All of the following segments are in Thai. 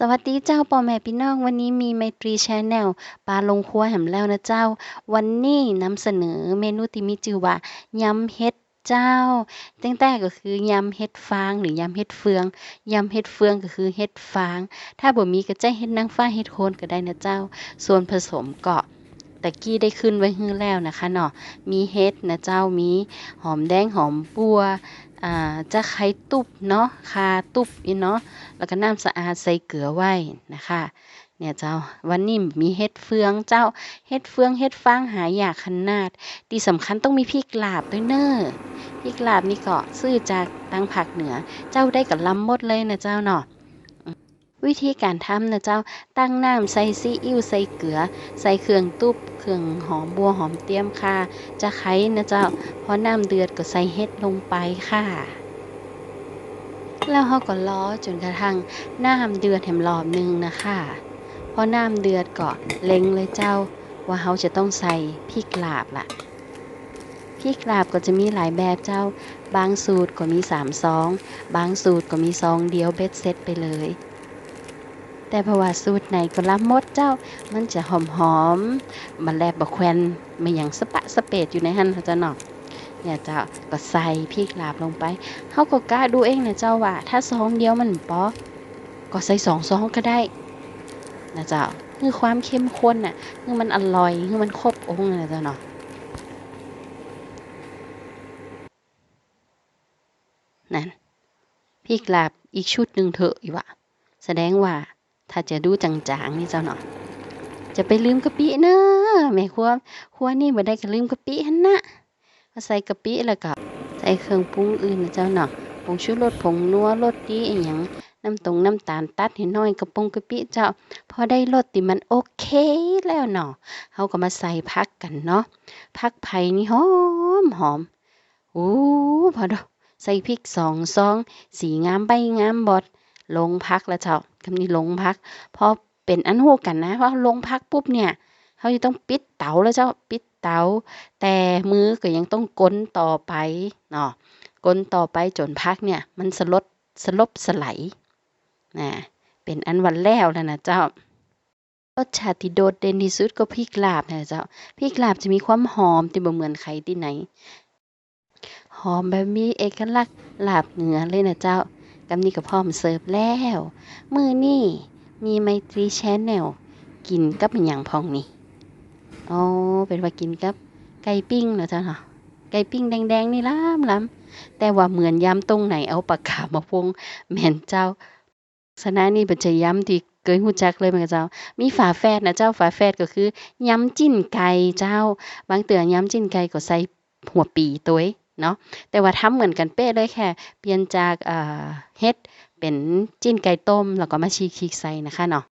สวัสดีเจ้าพ่อแม่พี่น้องวันนี้มีไมตรีชแนลปลาลงครัวแหมแล้วนะเจ้า วันนี้นำเสนอเมนูที่มีชื่อว่ายำเห็ดเจ้าตั้งแต่ก็คือยำเห็ดฟางหรือยำเห็ดเฟืองยำเห็ดเฟืองก็คือเห็ดฟาง ถ้าบ่มีก็จะเห็ดนางฟ้าเห็ดโคนก็ได้นะเจ้า ส่วนผสมก็ตะกี้ได้ขึ้นไว้ฮื้อแล้วนะคะเนาะมีเห็ดนะเจ้ามีหอมแดงหอมบัว จะไขตุบเนาะคาตุบอีเนาะแล้วก็น้ำสะอาดใส่เกลือไว้นะคะเนี่ยเจ้าวันนี้มีเห็ดเฟืองเจ้าเห็ดเฟืองเห็ดฟางหายากขนาด ที่สำคัญต้องมีพริกลาบด้วยเนอะพริกลาบนี่ก็ซื้อจากตังภาคเหนือ เจ้าได้กับลำมดเลยนะเจ้าเนาะ วิธีการทำนะเจ้า ตั้งน้ำใส่ซีอิ๊วใส่เกลือ ใส่เครื่องตุบเครื่องหอมบัวหอมเตรียมค่ะ จะไข่นะเจ้า พอน้ำเดือดก็ใส่เห็ดลงไปค่ะ แล้วเขาก็ล้อจนกระทั่งน้ำเดือดแถมรอบหนึงนะคะพอน้ำเดือดก็เล็งเลยเจ้า ว่าเขาจะต้องใส่พริกลาบล่ะพริกลาบก็จะมีหลายแบบเจ้า บางสูตรก็มีสามซอง บางสูตรก็มีซองเดียวเบ็ดเซ็ตไปเลย แต่เพราะว่าสูตรไหนก็รับมดเจ้า มันจะหอมหอมมันแลบบะแควนไม่อย่างสปะสเปดอยู่ในหันเขาจะเนาะเนี่ยเจ้าก็ใส่พริกลาบลงไปเขาก็กล้าดูเองนะเจ้าว่า ถ้าซองเดียวมันปอก็ใส่สองซองก็ได้นะเจ้าคือความเข้มข้นน่ะคือมันอร่อยคือมันครบองค์นะเจ้าเนาะนั่นพริกลาบอีกชุดหนึ่งเถอะอีวะแสดงว่า ถ้าจะดูจางๆนี่เจ้าเนาะจะไปลืมกะปิเนอะแม่ครัวครัวนี่บ่ได้ก็ลืมกะปิหั่นนะก็ใส่กะปิแล้วก็ใส่เครื่องปรุงอื่นนะเจ้าเนาะผงชูรสผงนัวรสดีอีหยังน้ำตรงน้ำตาลตัดให้น้อยกระปงกะปิเจ้า พอได้รสที่มันโอเคแล้วเนาะเฮาก็มาใส่ผักกันเนาะผักไผ่นี่หอมหอมโอ้พอดใส่พริกสองซอง สีงามใบงามบด ลงพักแล้วเจ้าคำนี้ลงพักพอเป็นอันฮู้กันนะว่าลงพักปุ๊บเนี่ยเฮาจะต้องปิดเตาแล้วเจ้าปิดเตาแต่มือก็ยังต้องก้นต่อไปเนาะก้นต่อไปจนพักเนี่ยมันสลดสลบสไลนะเป็นอันวันแล้วแล้วนะเจ้ารสชาติที่โดดเด่นที่สุดก็พริกลาบนะเจ้าพริกลาบจะมีความหอมที่บ่เหมือนใครที่ไหน หอมแบบมีเอกลักษณ์ลาบเหนือเลยนะเจ้า กำนี้ก็พร้อมเสิร์ฟแล้ว มือนี่มีไมตรีแชนแนลกินกับอย่างพองนี่อ๋อเป็นว่ากินกับไก่ปิ้งเนาะเจ้าเนาะไก่ปิ้งแดงๆนี่ล้ำล้ำแต่ว่าเหมือนย้ำตรงไหนเอาปากกามาพวงแม่นเจ้าสนะนี่เป็นจะย้ำที่เกยหูจักเลยเหมือนกับเจ้า มีฝาแฝดนะเจ้าฝาแฝดก็คือย้ำจิ้นไก่เจ้า บางเตือย้ำจิ้นไก่ก็ใส่หัวปีตัว เนาะแต่ว่าทำเหมือนกันเป๊ะเลยแค่เปลี่ยนจากเฮ็ดเป็นจิ้นไก่ต้ม แล้วก็มาฉีกๆใส่นะคะเนาะ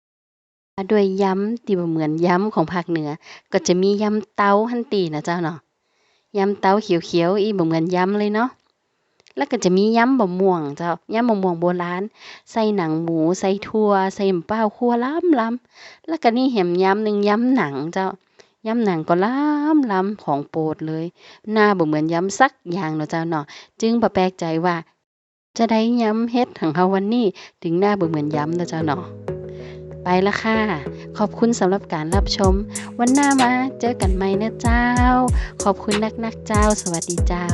ด้วยย้ำที่บ่เหมือนย้ำของภาคเหนือ ก็จะมียำเต้าหันตีนะเจ้าเนาะยำเต้าเขียวๆอีบเหมือนยำเลยเนาะแล้วก็จะมียำบะม่วงเจ้ายำบะม่วงโบราณใส่หนังหมูใส่ถั่วใส่มะพร้าคั่วล้ำล้ำแล้วก็นี่แหมยำหนึ่งยำหนังเจ้า ย้ำหนังก็ล้ำล้ำของโปรดเลย หน้าบ่เหมือนย้ำสักอย่างเนาะเจ้าเนาะจึงบ่แปลกใจว่า จะได้ย้ำเฮ็ดของเฮาวันนี้ ถึงหน้าบ่เหมือนย้ำเนาะเจ้าเนาะไปละค่ะ ขอบคุณสำหรับการรับชม วันหน้ามาเจอกันใหม่นะเจ้า ขอบคุณนักนักเจ้า สวัสดีเจ้า